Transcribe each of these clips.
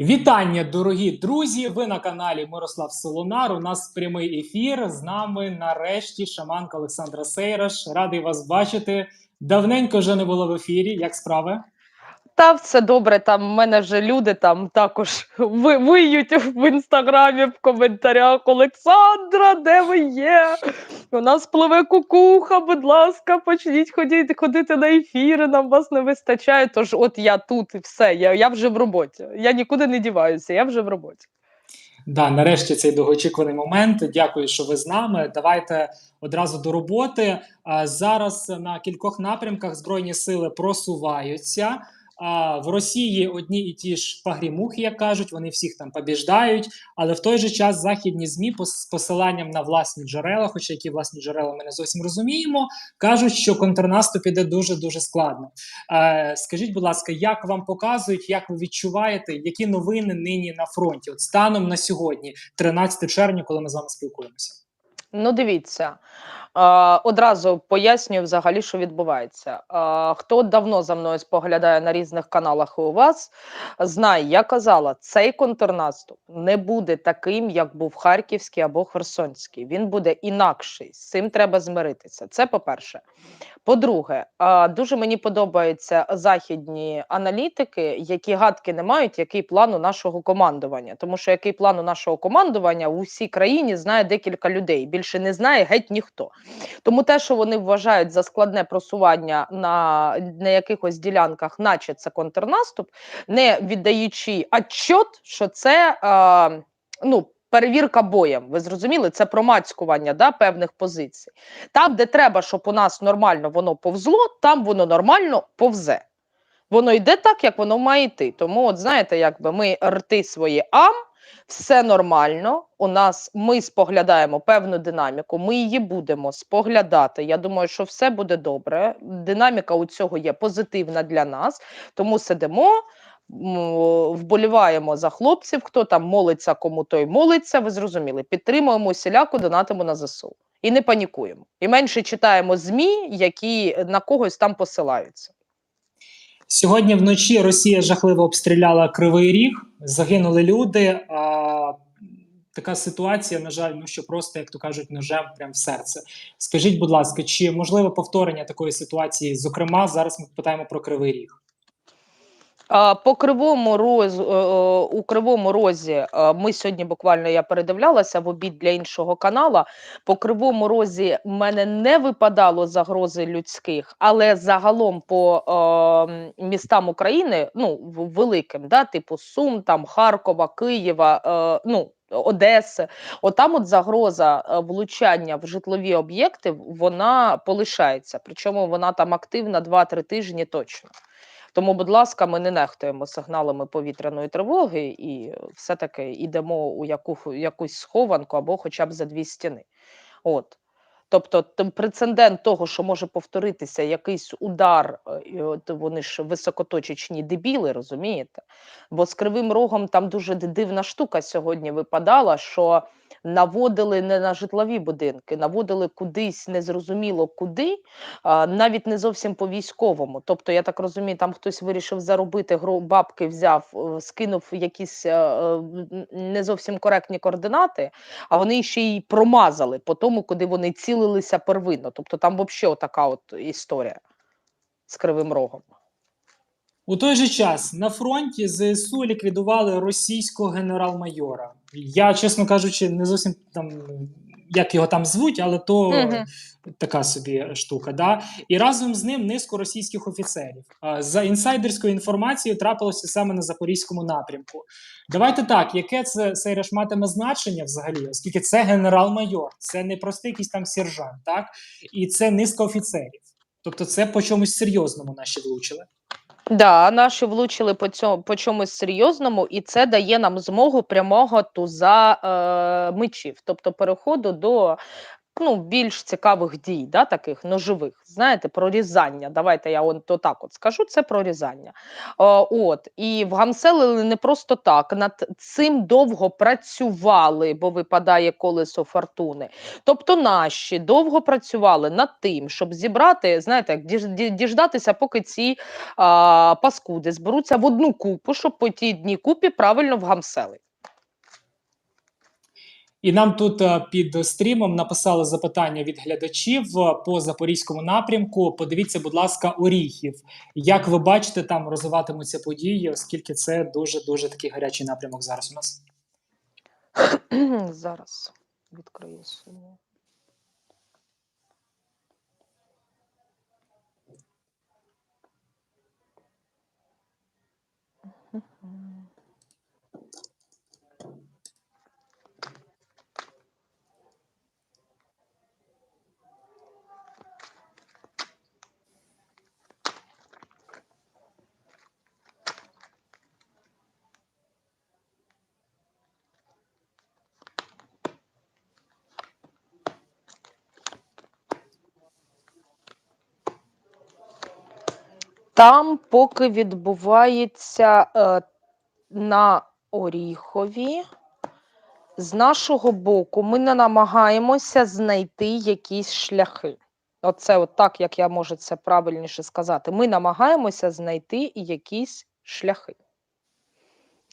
Вітання, дорогі друзі! Ви на каналі Мирослав Солонар. У нас прямий ефір. З нами нарешті шаманка Олександра Сейраш. Радий вас бачити. Давненько вже не було в ефірі. Як справи? Та все добре, там в мене вже люди там також ви, виють в інстаграмі в коментарях Олександра, де ви є? У нас пливе кукуха, будь ласка, почніть ходити, ходити на ефіри, нам вас не вистачає. Тож от я тут і все, я, я вже в роботі. Я нікуди не діваюся, я вже в роботі. Да, нарешті цей довгоочікуваний момент. Дякую, що ви з нами. Давайте одразу до роботи. Зараз на кількох напрямках збройні сили просуваються. А в Росії одні і ті ж пагрімухи, як кажуть, вони всіх там побіждають. Але в той же час західні змі з посиланням на власні джерела, хоча які власні джерела ми не зовсім розуміємо, кажуть, що контрнаступ іде дуже дуже складно. Е, скажіть, будь ласка, як вам показують, як ви відчуваєте, які новини нині на фронті? От станом на сьогодні, 13 червня, коли ми з вами спілкуємося. Ну, дивіться. Одразу пояснюю взагалі, що відбувається. Хто давно за мною споглядає на різних каналах у вас, знає, я казала, цей контрнаступ не буде таким, як був Харківський або Херсонський. Він буде інакший. З цим треба змиритися. Це по-перше. По-друге, дуже мені подобаються західні аналітики, які гадки не мають, який план у нашого командування. Тому що який план у нашого командування у всій країні знає декілька людей. Більше не знає геть ніхто. Тому те, що вони вважають за складне просування на, на якихось ділянках, наче це контрнаступ, не віддаючи отчет, що це е, ну. Перевірка боєм, ви зрозуміли, це промацькування да, певних позицій. Там, де треба, щоб у нас нормально воно повзло, там воно нормально повзе. Воно йде так, як воно має йти. Тому, от знаєте, якби ми рти свої ам, все нормально. У нас ми споглядаємо певну динаміку, ми її будемо споглядати. Я думаю, що все буде добре. Динаміка у цього є позитивна для нас, тому сидимо. Вболіваємо за хлопців, хто там молиться, кому той молиться. Ви зрозуміли, підтримуємо усіляко, донатимо на ЗСУ і не панікуємо. І менше читаємо ЗМІ, які на когось там посилаються. Сьогодні вночі Росія жахливо обстріляла Кривий Ріг, загинули люди. А, така ситуація, на жаль, ну що просто, як то кажуть, ножем прямо в серце. Скажіть, будь ласка, чи можливе повторення такої ситуації? Зокрема, зараз ми питаємо про Кривий Ріг. По кривому роз, е, е, у кривому розі е, ми сьогодні буквально я передивлялася в обід для іншого канала. По кривому розі в мене не випадало загрози людських, але загалом по містам України, ну великим, да, типу Сум, там Харкова, Києва, ну. Одеси, отам от загроза влучання в житлові об'єкти вона полишається. Причому вона там активна 2-3 тижні точно. Тому, будь ласка, ми не нехтуємо сигналами повітряної тривоги і все-таки йдемо у яку, якусь схованку або хоча б за дві стіни. От. Тобто прецедент того, що може повторитися якийсь удар, е, от вони ж високоточечні дебіли, розумієте? Бо з кривим рогом там дуже дивна штука сьогодні випадала, що наводили не на житлові будинки, наводили кудись незрозуміло куди, навіть не зовсім по військовому. Тобто, я так розумію, там хтось вирішив заробити бабки, взяв, е, скинув якісь е, е, не зовсім коректні координати, а вони ще й промазали по тому, куди вони цілилися первинно. Тобто там взагалі така от історія з кривим рогом. У той же час на фронті ЗСУ ліквідували російського генерал-майора. Я, чесно кажучи, не зовсім там як його там звуть, але то Мгм. така собі штука. Да? І разом з ним низку російських офіцерів. За інсайдерською інформацією трапилося саме на запорізькому напрямку. Давайте так, яке це Сейреш матиме значення взагалі, оскільки це генерал-майор, це не простий якийсь там сержант, так? І це низка офіцерів. Тобто, це по чомусь серйозному наші влучили. Да, наші влучили по цьому по чомусь серйозному, і це дає нам змогу прямого туза е, мечів, тобто переходу до ну, більш цікавих дій, да, таких ножових. Знаєте, прорізання. Давайте я от, отак от скажу, це прорізання. О, от, і вгамселили не просто так. Над цим довго працювали, бо випадає колесо фортуни. Тобто наші довго працювали над тим, щоб зібрати, знаєте, діждатися, поки ці а, паскуди зберуться в одну купу, щоб по тій одній купі правильно вгамсели. І нам тут е, під стрімом написали запитання від глядачів е, по запорізькому напрямку. Подивіться, будь ласка, Оріхів. Як ви бачите, там розвиватимуться події, оскільки це дуже дуже такий гарячий напрямок зараз у нас. Зараз відкрию свою. Там поки відбувається е, на Оріхові. З нашого боку, ми не намагаємося знайти якісь шляхи. Оце от так, як я можу це правильніше сказати. Ми намагаємося знайти якісь шляхи.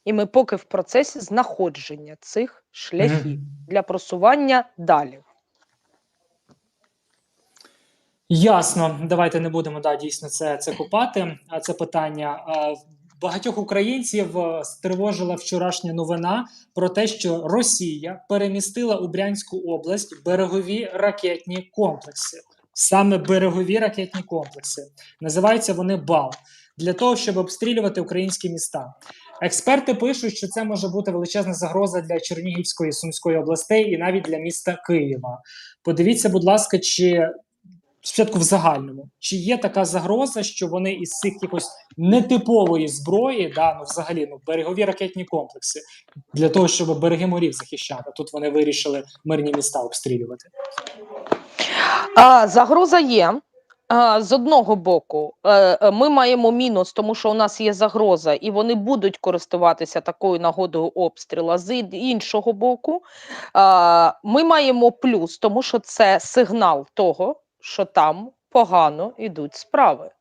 І ми поки в процесі знаходження цих шляхів Мгм. для просування далі. Ясно, давайте не будемо да, дійсно це, це купати. А це питання. Багатьох українців е, стривожила вчорашня новина про те, що Росія перемістила у Брянську область берегові ракетні комплекси. Саме берегові ракетні комплекси. Називаються вони БАЛ для того, щоб обстрілювати українські міста. Експерти пишуть, що це може бути величезна загроза для Чернігівської Сумської областей і навіть для міста Києва. Подивіться, будь ласка, чи спочатку в загальному, чи є така загроза, що вони із цих якось нетипової зброї, да, ну взагалі ну берегові ракетні комплекси для того, щоб береги морів захищати. Тут вони вирішили мирні міста обстрілювати. А, загроза є. З одного боку, е, е, ми маємо мінус, тому що у нас є загроза, і вони будуть користуватися такою нагодою обстріла. З іншого боку, ми маємо плюс, тому що це сигнал того, що там погано йдуть справи.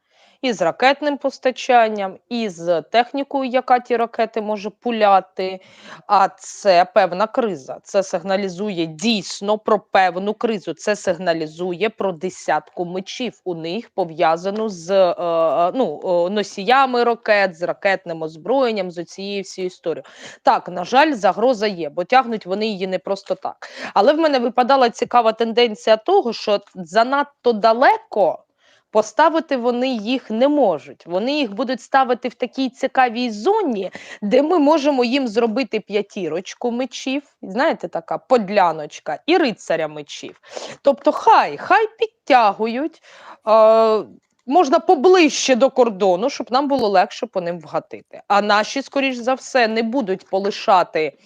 І з ракетним постачанням, і з технікою, яка ті ракети може пуляти. А це певна криза. Це сигналізує дійсно про певну кризу. Це сигналізує про десятку мечів у них пов'язану з е, е, ну, е, носіями ракет, з ракетним озброєнням, з цією всією історією. Так, на жаль, загроза є, бо тягнуть вони її не просто так. Але в мене випадала цікава тенденція того, що занадто далеко. Поставити вони їх не можуть. Вони їх будуть ставити в такій цікавій зоні, де ми можемо їм зробити п'ятірочку мечів, знаєте, така подляночка, і рицаря мечів. Тобто, хай, хай підтягують. Е, Можна поближче до кордону, щоб нам було легше по ним вгатити. А наші, скоріш за все, не будуть полишати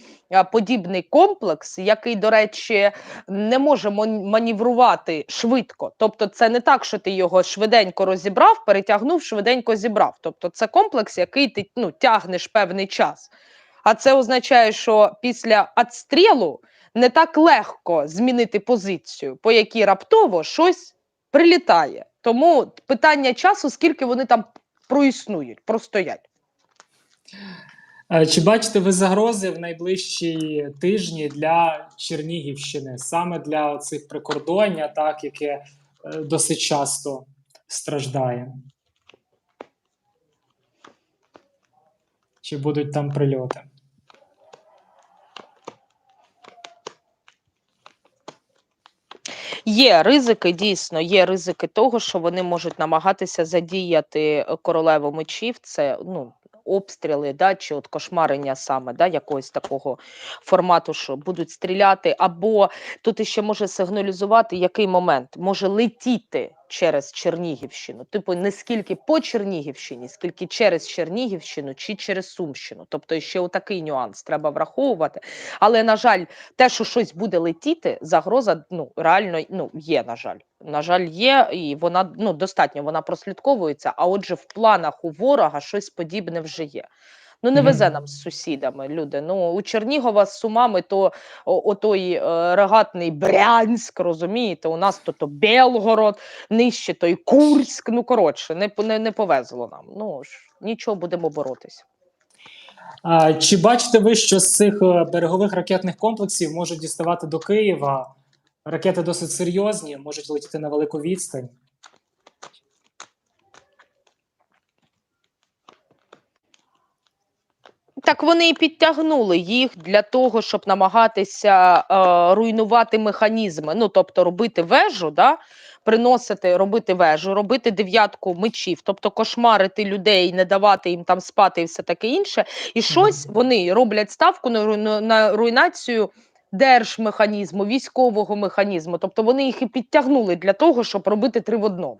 подібний комплекс, який, до речі, не може маніврувати швидко. Тобто, це не так, що ти його швиденько розібрав, перетягнув, швиденько зібрав. Тобто, це комплекс, який ти ну, тягнеш певний час. А це означає, що після отстрілу не так легко змінити позицію, по якій раптово щось прилітає. Тому питання часу, скільки вони там проіснують, простоять. Е, Чи бачите ви загрози в найближчі тижні для Чернігівщини, саме для цих прикордоння, так яке е, досить часто страждає? Чи будуть там прильоти? Є ризики, дійсно, є ризики того, що вони можуть намагатися задіяти е, королеву мечів. Це ну. Обстріли, да, чи от кошмарення саме да, якогось такого формату, що будуть стріляти, або тут іще може сигналізувати який момент може летіти через Чернігівщину. Типу, не скільки по Чернігівщині, скільки через Чернігівщину чи через Сумщину. Тобто ще отакий нюанс треба враховувати. Але на жаль, те, що щось буде летіти, загроза ну реально ну є. На жаль, на жаль, є, і вона ну достатньо вона прослідковується. А отже, в планах у ворога щось подібне вже є. Ну не везе нам з сусідами, люди. Ну у Чернігова з Сумами то отой е, регатний Брянськ, розумієте? У нас то, то Белгород, нижче той Курськ. Ну коротше, не, не, не повезло нам. Ну ж нічого будемо боротися. А, чи бачите ви, що з цих е, берегових ракетних комплексів можуть діставати до Києва? Ракети досить серйозні, можуть летіти на велику відстань. Так вони і підтягнули їх для того, щоб намагатися е, руйнувати механізми. Ну тобто робити вежу, да? приносити, робити вежу, робити дев'ятку мечів, тобто кошмарити людей, не давати їм там спати і все таке інше. І щось вони роблять ставку на, на руйнацію. Держмеханізму, військового механізму, тобто вони їх і підтягнули для того, щоб робити три в одному.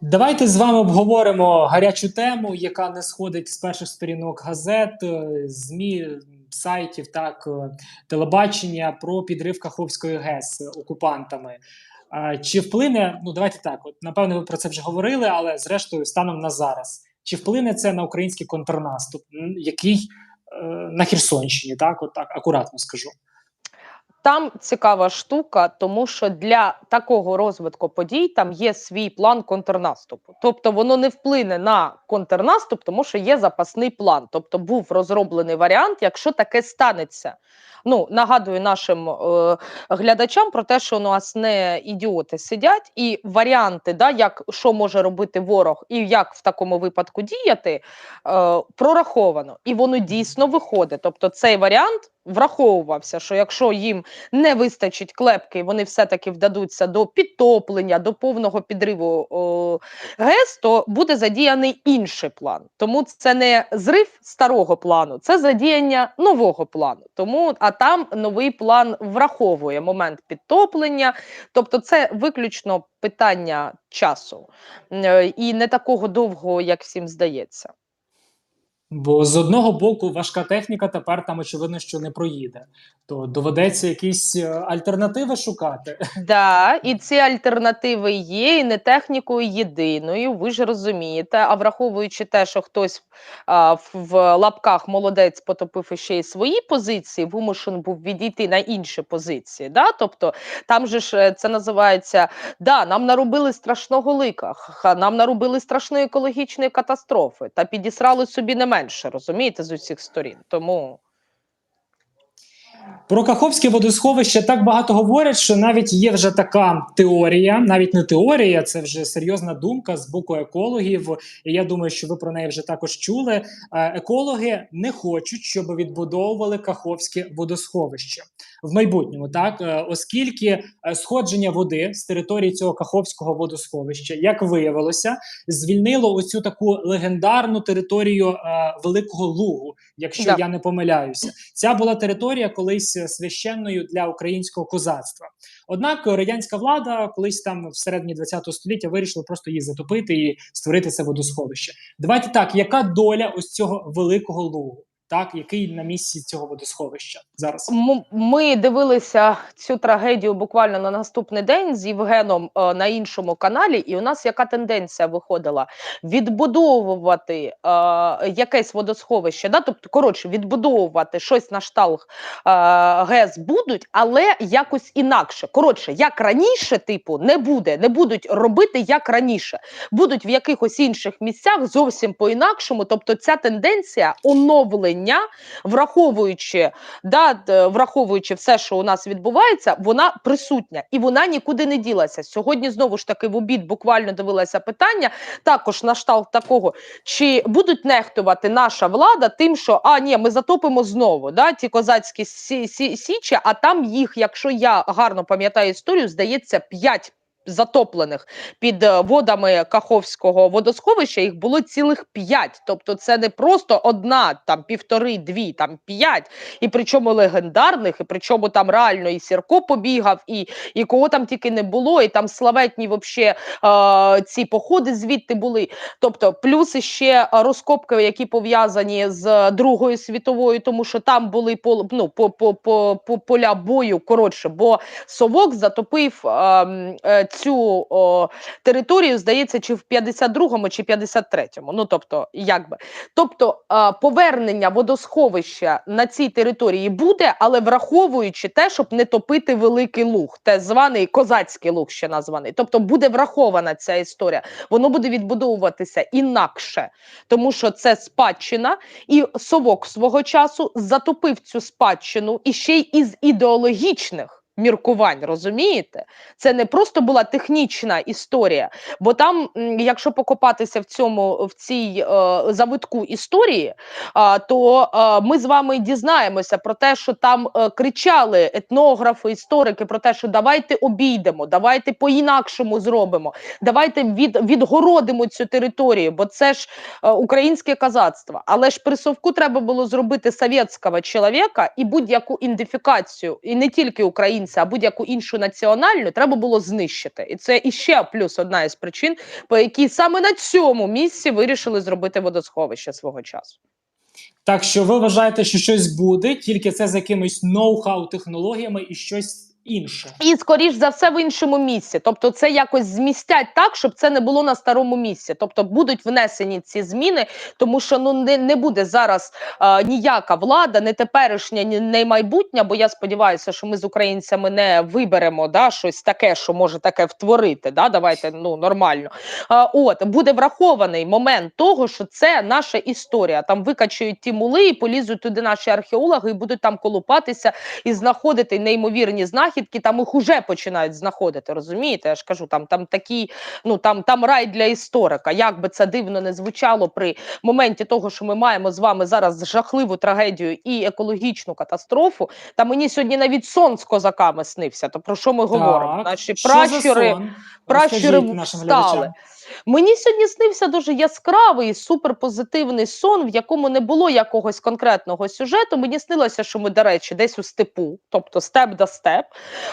Давайте з вами обговоримо гарячу тему, яка не сходить з перших сторінок газет, е, змі, сайтів, так е, телебачення про підрив Каховської ГЕС е, окупантами. Чи вплине? Ну давайте так. От напевно, ви про це вже говорили, але зрештою, станом на зараз, чи вплине це на український контрнаступ, який е, на Херсонщині, так, от так акуратно скажу. Там цікава штука, тому що для такого розвитку подій там є свій план контрнаступу. Тобто воно не вплине на контрнаступ, тому що є запасний план. Тобто був розроблений варіант, якщо таке станеться. Ну нагадую нашим е, глядачам про те, що у нас не ідіоти сидять, і варіанти, да, як що може робити ворог, і як в такому випадку діяти, е, прораховано, і воно дійсно виходить. Тобто, цей варіант враховувався, що якщо їм не вистачить клепки, вони все-таки вдадуться до підтоплення, до повного підриву о, ГЕС, то буде задіяний інший план. Тому це не зрив старого плану, це задіяння нового плану. Тому а там новий план враховує момент підтоплення, тобто це виключно питання часу Е, і не такого довгого, як всім здається. Бо з одного боку важка техніка тепер там очевидно, що не проїде. То доведеться якісь е, альтернативи шукати. Да, і ці альтернативи є, і не технікою єдиною. Ви ж розумієте. А враховуючи те, що хтось а, в, лапках молодець потопив іще й свої позиції, вимушений був відійти на інші позиції. Да? Тобто там же ж е, це називається да, нам наробили страшного лика, нам наробили страшної екологічної катастрофи та підісрали собі не менше, розумієте, з усіх сторін. Тому. Про Каховське водосховище так багато говорять, що навіть є вже така теорія, навіть не теорія, це вже серйозна думка з боку екологів. І я думаю, що ви про неї вже також чули. Е, Екологи не хочуть, щоб відбудовували Каховське водосховище в майбутньому, так Е, оскільки е, сходження води з території цього Каховського водосховища, як виявилося, звільнило оцю таку легендарну територію е, Великого Лугу, якщо Да. я не помиляюся. Ця була територія колись священною для українського козацтва. Однак радянська влада колись там всередині ХХ століття вирішила просто її затопити і створити це водосховище. Давайте так, яка доля ось цього великого лугу? Так, який на місці цього водосховища зараз? Ми дивилися цю трагедію буквально на наступний день з Євгеном е, на іншому каналі, і у нас яка тенденція виходила відбудовувати е, якесь водосховище, да? тобто, коротше, відбудовувати щось на шталх е, ГЕС будуть, але якось інакше. Коротше, як раніше, типу, не буде, не будуть робити як раніше, будуть в якихось інших місцях зовсім по-інакшому. Тобто, ця тенденція оновлення, враховуючи да, враховуючи все, що у нас відбувається, вона присутня і вона нікуди не ділася. Сьогодні знову ж таки в обід буквально дивилася питання, також на шталт такого, чи будуть нехтувати наша влада тим, що а ні, ми затопимо знову да, ті козацькі сі, сі, січі, а там їх, якщо я гарно пам'ятаю історію, здається, 5 затоплених під е, водами Каховського водосховища їх було цілих п'ять. Тобто, це не просто одна, там півтори, дві, там п'ять, і причому легендарних, і причому там реально і Сірко побігав, і, і кого там тільки не було, і там славетні вообще е, ці походи звідти були. Тобто, плюс ще розкопки, які пов'язані з Другою світовою, тому що там були пол, ну, по, по, по, по поля бою коротше, бо Совок затопив е, е, цю о, територію, здається, чи в 52-му, чи 53-му. Ну тобто, як би. Тобто, е, повернення водосховища на цій території буде, але враховуючи те, щоб не топити великий луг, те званий козацький луг, ще названий. Тобто буде врахована ця історія. Воно буде відбудовуватися інакше, тому що це спадщина, і совок свого часу затопив цю спадщину і ще й із ідеологічних. Міркувань, розумієте? Це не просто була технічна історія, бо там, якщо покопатися в цьому в цій е, завитку історії, а, то е, ми з вами дізнаємося про те, що там е, кричали етнографи, історики про те, що давайте обійдемо, давайте по-інакшому зробимо, давайте від, відгородимо цю територію, бо це ж е, українське казацтво. Але ж при совку треба було зробити совєтського чоловіка і будь-яку ідентифікацію, і не тільки українця, а будь-яку іншу національну треба було знищити. І це іще плюс одна із причин, по якій саме на цьому місці вирішили зробити водосховище свого часу. Так що ви вважаєте, що щось буде, тільки це з якимись ноу-хау технологіями і щось інше. І скоріш за все в іншому місці. Тобто, це якось змістять так, щоб це не було на старому місці. Тобто будуть внесені ці зміни, тому що ну не, не буде зараз е, ніяка влада, не теперішня, ні не майбутня. Бо я сподіваюся, що ми з українцями не виберемо да, щось таке, що може таке втворити. Да? Давайте ну нормально. Е, от буде врахований момент того, що це наша історія. Там викачують ті мули і полізуть туди наші археологи, і будуть там колупатися і знаходити неймовірні знахідки. Там їх уже починають знаходити. Розумієте? Я ж кажу, там там такі, ну там там рай для історика. Як би це дивно не звучало при моменті того, що ми маємо з вами зараз жахливу трагедію і екологічну катастрофу. Та мені сьогодні навіть сон з козаками снився. То про що ми говоримо? Наші що пращури. пращури встали. Мені сьогодні снився дуже яскравий, суперпозитивний сон, в якому не було якогось конкретного сюжету. Мені снилося, що ми, до речі, десь у степу, тобто степ до степ.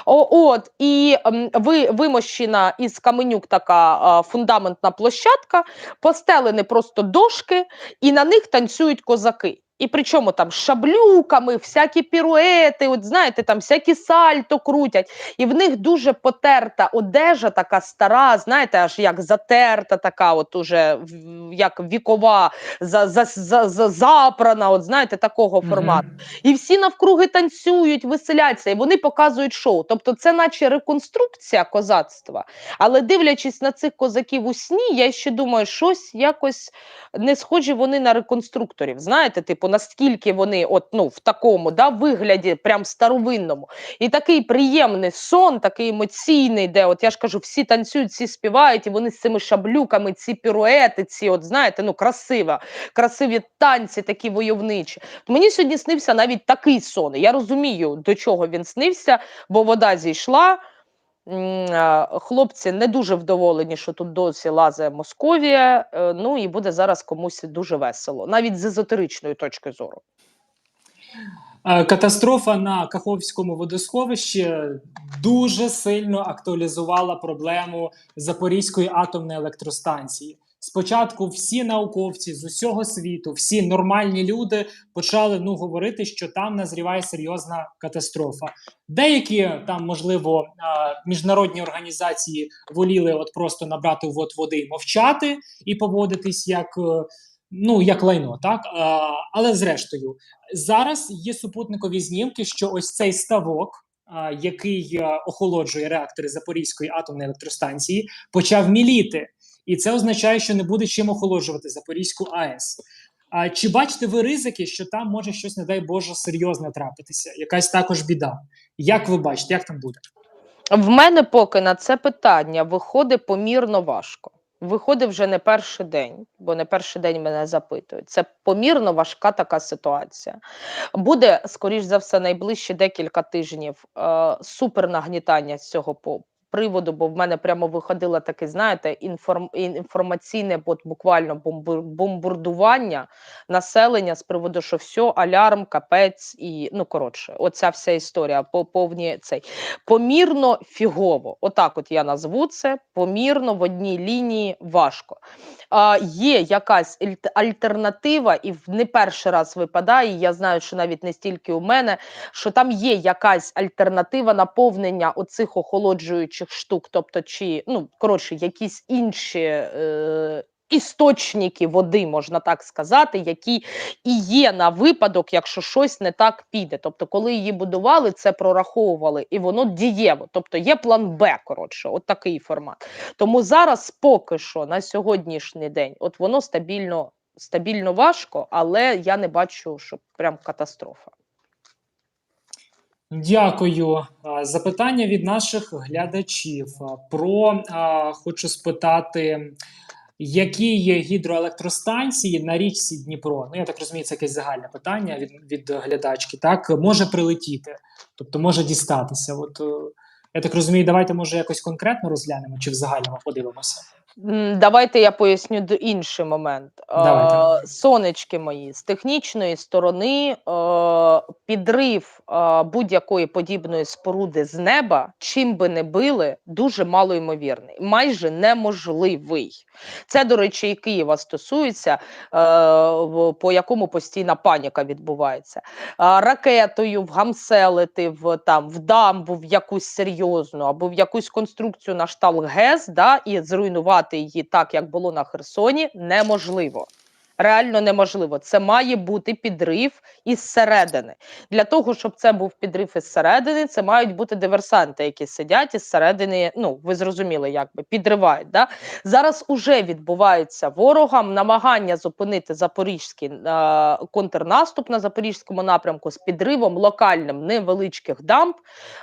О, от і ем, ви вимощена із каменюк така а, фундаментна площадка, постелені просто дошки, і на них танцюють козаки. І причому там шаблюками, всякі піруети, от знаєте, там всякі сальто крутять, і в них дуже потерта одежа, така стара, знаєте, аж як затерта, така, от уже як вікова, за, за, за, за, запрана, от знаєте, такого формату. І всі навкруги танцюють, веселяться, і вони показують шоу. Тобто, це наче реконструкція козацтва. Але дивлячись на цих козаків у сні, я ще думаю, щось якось не схожі вони на реконструкторів. Знаєте, типу, наскільки вони, от ну в такому да, вигляді, прям старовинному, і такий приємний сон, такий емоційний, де от я ж кажу, всі танцюють, всі співають, і вони з цими шаблюками, ці піруети, ці, от знаєте, ну красиво, красиві танці, такі войовничі. Мені сьогодні снився навіть такий сон. Я розумію, до чого він снився, бо вода зійшла. Хлопці не дуже вдоволені, що тут досі лазить Московія. е, Ну і буде зараз комусь дуже весело, навіть з езотеричної точки зору. Е, Катастрофа на Каховському водосховищі дуже сильно актуалізувала проблему Запорізької атомної електростанції. Спочатку всі науковці з усього світу, всі нормальні люди почали ну говорити, що там назріває серйозна катастрофа. Деякі там, можливо, е, міжнародні організації воліли от просто набрати вод води і мовчати і поводитись як е, ну як лайно, так Е, але зрештою зараз є супутникові знімки, що ось цей ставок, який охолоджує реактори Запорізької атомної електростанції, почав міліти. І це означає, що не буде чим охолоджувати Запорізьку АЕС. А чи бачите ви ризики, що там може щось, не дай Боже, серйозне трапитися? Якась також біда. Як ви бачите, як там буде? В мене поки на це питання виходить помірно важко. Виходить вже не перший день, бо не перший день мене запитують. Це помірно важка така ситуація. Буде, скоріш за все, найближчі декілька тижнів е, супернагнітання з цього приводу, бо в мене прямо виходило таке, знаєте, інформ, інформаційне, от буквально бомбардування населення з приводу, що все, алярм, капець і ну коротше, оця вся історія по повні цей помірно фігово. Отак, от я назву це помірно в одній лінії важко. А, є якась альтернатива, і не перший раз випадає. Я знаю, що навіть не стільки у мене, що там є якась альтернатива наповнення оцих охолоджуючих штук, тобто, чи ну коротше, якісь інші. Е- Істочники води, можна так сказати, які і є на випадок, якщо щось не так піде. Тобто, коли її будували, це прораховували, і воно дієво. Тобто є план Б, коротше, от такий формат. Тому зараз поки що на сьогоднішній день, от воно стабільно, стабільно важко, але я не бачу, що прям катастрофа. Дякую. Запитання від наших глядачів. Про хочу спитати, які є гідроелектростанції на річці Дніпро? Ну, я так розумію, це якесь загальне питання від, від глядачки. Так, може прилетіти, тобто може дістатися. От е, я так розумію, давайте може якось конкретно розглянемо чи в загальному подивимося. Давайте я поясню інший момент. Давайте. Сонечки мої, з технічної сторони, е, підрив е, будь-якої подібної споруди з неба, чим би не били, дуже малоймовірний, майже неможливий. Це, до речі, і Києва стосується, е, по якому постійна паніка відбувається. Ракетою вгамселити в там в дамбу, в якусь серйозну або в якусь конструкцію на штал ГЕС, да, і зруйнувати її так, як було на Херсоні, неможливо. Реально неможливо. Це має бути підрив із середини. Для того, щоб це був підрив із середини, це мають бути диверсанти, які сидять із середини. Ну, ви зрозуміли, якби підривають. Да? Зараз уже відбувається ворогам намагання зупинити запорізький е, контрнаступ на запорізькому напрямку з підривом локальним невеличких дамб,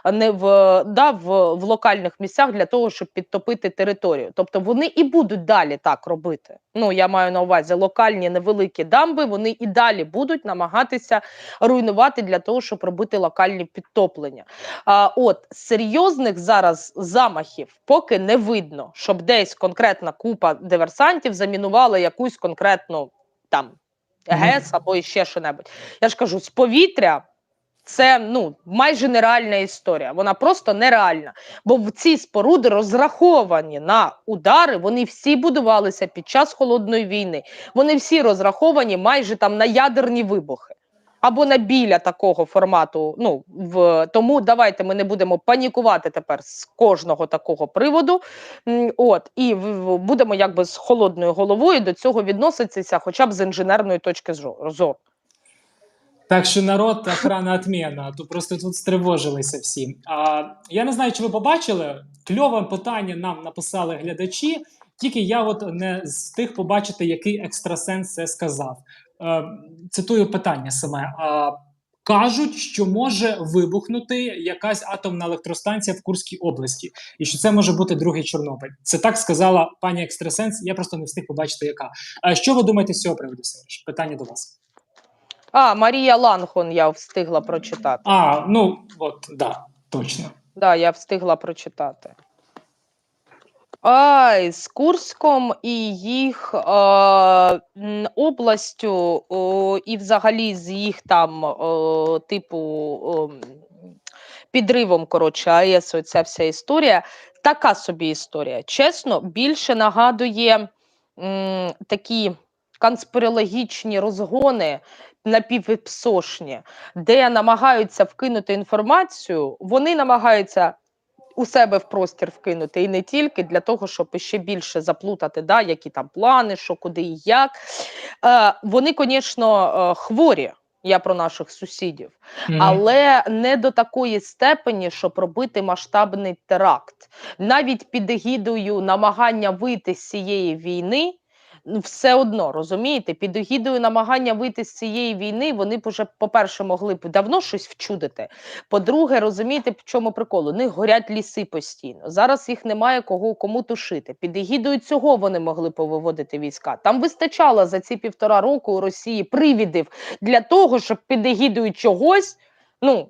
а не в, да, в, в локальних місцях для того, щоб підтопити територію. Тобто вони і будуть далі так робити. Ну я маю на увазі локальні невеликі дамби. Вони і далі будуть намагатися руйнувати для того, щоб робити локальні підтоплення. А, от серйозних зараз замахів поки не видно, щоб десь конкретна купа диверсантів замінувала якусь конкретну там ГЕС або ще що-небудь. Я ж кажу, з повітря. Це ну майже нереальна історія. Вона просто нереальна. Бо в ці споруди розраховані на удари. Вони всі будувалися під час холодної війни. Вони всі розраховані майже там на ядерні вибухи. Або на біля такого формату. Ну в тому давайте ми не будемо панікувати тепер з кожного такого приводу. От і будемо якби з холодною головою до цього відноситися, хоча б з інженерної точки зору. Так що народ охрана отмена, то просто тут стривожилися всі. А, я не знаю, чи ви побачили. Кльове питання нам написали глядачі, тільки я от не встиг побачити, який екстрасенс це сказав. Е, цитую питання саме. А, кажуть, що може вибухнути якась атомна електростанція в Курській області, і що це може бути другий Чорнобиль. Це так сказала пані екстрасенс. Я просто не встиг побачити, яка. А що ви думаєте з цього приводу, Сереж? Питання до вас. А, Марія Ланхон я встигла прочитати. А, ну от, да, точно. Да, я встигла прочитати. Ай, з Курськом і їх е, областю, о, і взагалі з їх там, о, типу, м, підривом, коротше, АЕС, оця вся історія. Така собі історія. Чесно, більше нагадує м, такі конспірологічні розгони напівпсошні, де намагаються вкинути інформацію, вони намагаються у себе в простір вкинути і не тільки для того, щоб ще більше заплутати, да, які там плани, що куди і як. Е, вони, звісно, е, хворі. Я про наших сусідів, Мгм. але не до такої степені, щоб робити масштабний теракт. Навіть під егідою намагання вийти з цієї війни. Все одно розумієте, під егідою намагання вийти з цієї війни, вони б уже, по-перше, могли б давно щось вчудити. По-друге, розумієте, в чому прикол? У них горять ліси постійно. Зараз їх немає кого кому тушити. Під егідою цього вони могли повиводити війська. Там вистачало за ці півтора року у Росії привідів для того, щоб під егідою чогось, ну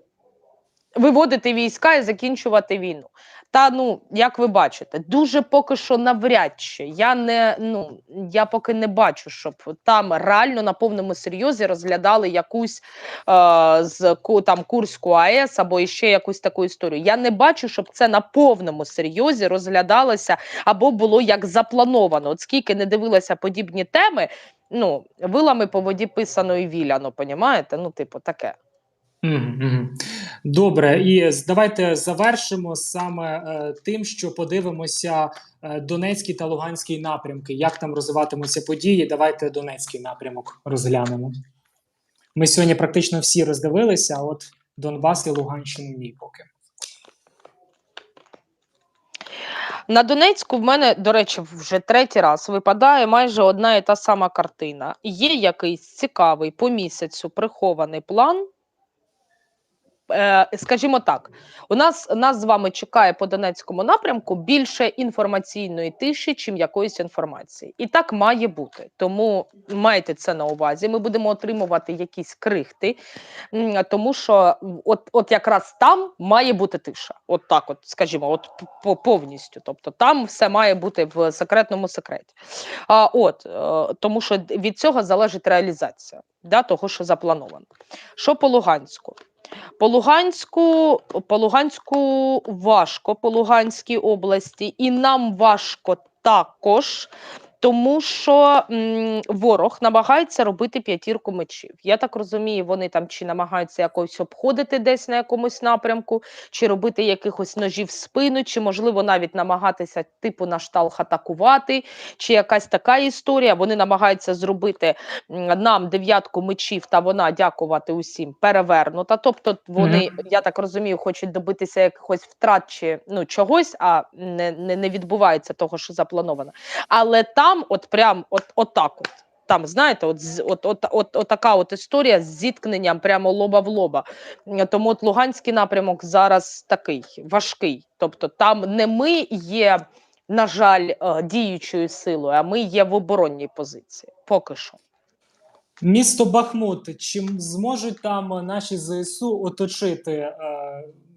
виводити війська і закінчувати війну. Та ну, як ви бачите, дуже поки що навряд чи. Я не ну я поки не бачу, щоб там реально на повному серйозі розглядали якусь е, з там Курську АЕС або іще якусь таку історію. Я не бачу, щоб це на повному серйозі розглядалося або було як заплановано. От скільки не дивилася подібні теми, ну вилами по воді писано і віляно, понімаєте? Ну, типу, таке. Добре, і давайте завершимо саме е, тим, що подивимося е, Донецький та Луганський напрямки. Як там розвиватимуться події? Давайте Донецький напрямок розглянемо. Ми сьогодні практично всі роздивилися, а от Донбас і Луганщину ні поки. На Донецьку в мене, до речі, вже третій раз випадає майже одна і та сама картина. Є якийсь цікавий по місяцю прихований план. Е, скажімо так, у нас нас з вами чекає по Донецькому напрямку більше інформаційної тиші, чим якоїсь інформації. І так має бути. Тому майте це на увазі. Ми будемо отримувати якісь крихти, тому що от, от якраз там має бути тиша. От так, от, скажімо, от по- повністю. Тобто там все має бути в секретному секреті. А, от, е, тому що від цього залежить реалізація да, того, що заплановано. Що по Луганську? По Луганську, по Луганську важко, по Луганській області, і нам важко також, тому що м, ворог намагається робити п'ятірку мечів. Я так розумію, вони там чи намагаються якось обходити десь на якомусь напрямку, чи робити якихось ножів в спину, чи можливо навіть намагатися типу на шталх атакувати, чи якась така історія. Вони намагаються зробити нам дев'ятку мечів, та вона дякувати усім перевернута. Тобто вони, я так розумію, хочуть добитися якихось втрат чи ну чогось, а не, не, не відбувається того, що заплановано. Але там, от прям, от, от так от. Там, знаєте, от, от, от, от, от така от історія з зіткненням прямо лоба в лоба. Тому от Луганський напрямок зараз такий важкий. Тобто там не ми є, на жаль, е, діючою силою, а ми є в оборонній позиції. Поки що. Місто Бахмут. Чим зможуть там наші ЗСУ оточити е,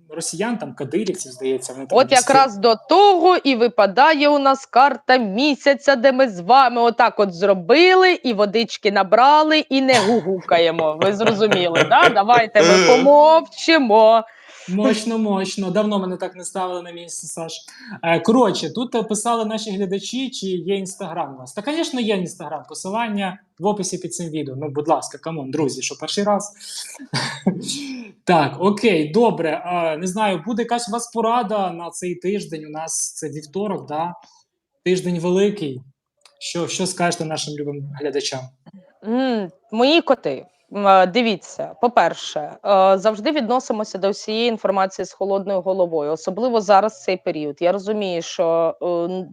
росіян, там кадирівців, здається, вони там От десь- якраз до того і випадає у нас карта місяця, де ми з вами отак от зробили, і водички набрали, і не гугукаємо. Ви зрозуміли, да? Давайте ми помовчимо. Мощно, мощно. Давно мене так не ставили на місце, Саш. Е, коротше, тут писали наші глядачі, чи є інстаграм у вас. Та, звісно, є інстаграм. Посилання в описі під цим відео. Ну, будь ласка, камон, друзі, що перший раз. так, окей, добре. Е, не знаю, буде якась у вас порада на цей тиждень. У нас це вівторок, да? тиждень великий. Що, що скажете нашим любим глядачам? Мої коти. Е, Дивіться, по-перше, е, завжди відносимося до всієї інформації з холодною головою, особливо зараз цей період. Я розумію, що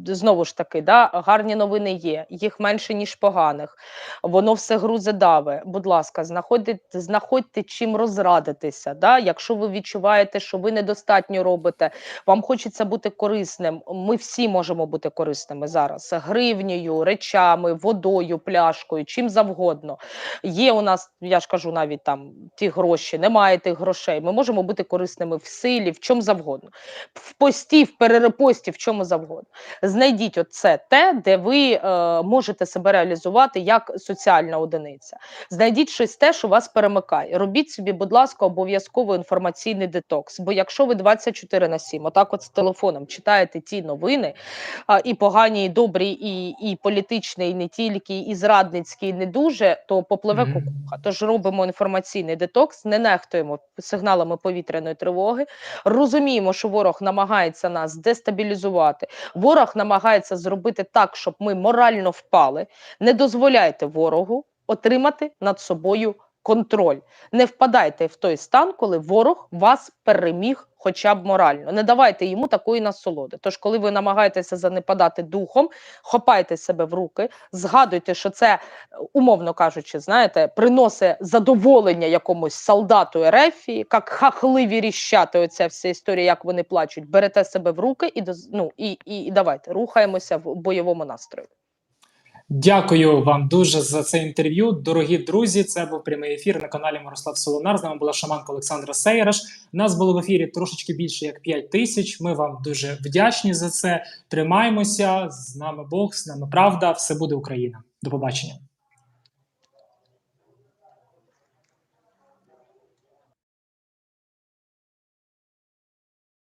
е, знову ж таки, да, гарні новини є, їх менше ніж поганих. Воно все грузе даве. Будь ласка, знаходьте, знаходьте чим розрадитися. Да? Якщо ви відчуваєте, що ви недостатньо робите, вам хочеться бути корисним. Ми всі можемо бути корисними зараз гривнею, речами, водою, пляшкою, чим завгодно. Є у нас, я ж кажу, навіть там ті гроші, немає тих грошей. Ми можемо бути корисними в силі, в чому завгодно, в пості, в перерепості, в чому завгодно. Знайдіть оце те, де ви е, можете себе реалізувати як соціальна одиниця. Знайдіть щось те, що вас перемикає. Робіть собі, будь ласка, обов'язково інформаційний детокс. Бо якщо ви 24 на 7, отак от з телефоном читаєте ті новини, а, і погані, і добрі, і, і політичні, і не тільки, і зрадницькі, і не дуже, то попливе Мгм. кукуха. Тож робимо інформаційний детокс, не нехтуємо сигналами повітряної тривоги, розуміємо, що ворог намагається нас дестабілізувати. Ворог намагається зробити так, щоб ми морально впали. Не дозволяйте ворогу отримати над собою контроль. Не впадайте в той стан, коли ворог вас переміг хоча б морально. Не давайте йому такої насолоди. Тож, коли ви намагаєтеся занепадати духом, хопайте себе в руки, згадуйте, що це, умовно кажучи, знаєте, приносить задоволення якомусь солдату Ерефії, як хахливі ріщати, оця вся історія, як вони плачуть. Берете себе в руки і ну, і, і, і давайте рухаємося в бойовому настрої. Дякую вам дуже за це інтерв'ю. Дорогі друзі. Це був прямий ефір на каналі Мирослав Солонар. З нами була шаманка Олександра Сейраш. Нас було в ефірі трошечки більше як 5 тисяч. Ми вам дуже вдячні за це. Тримаємося. З нами Бог, з нами правда. Все буде Україна. До побачення.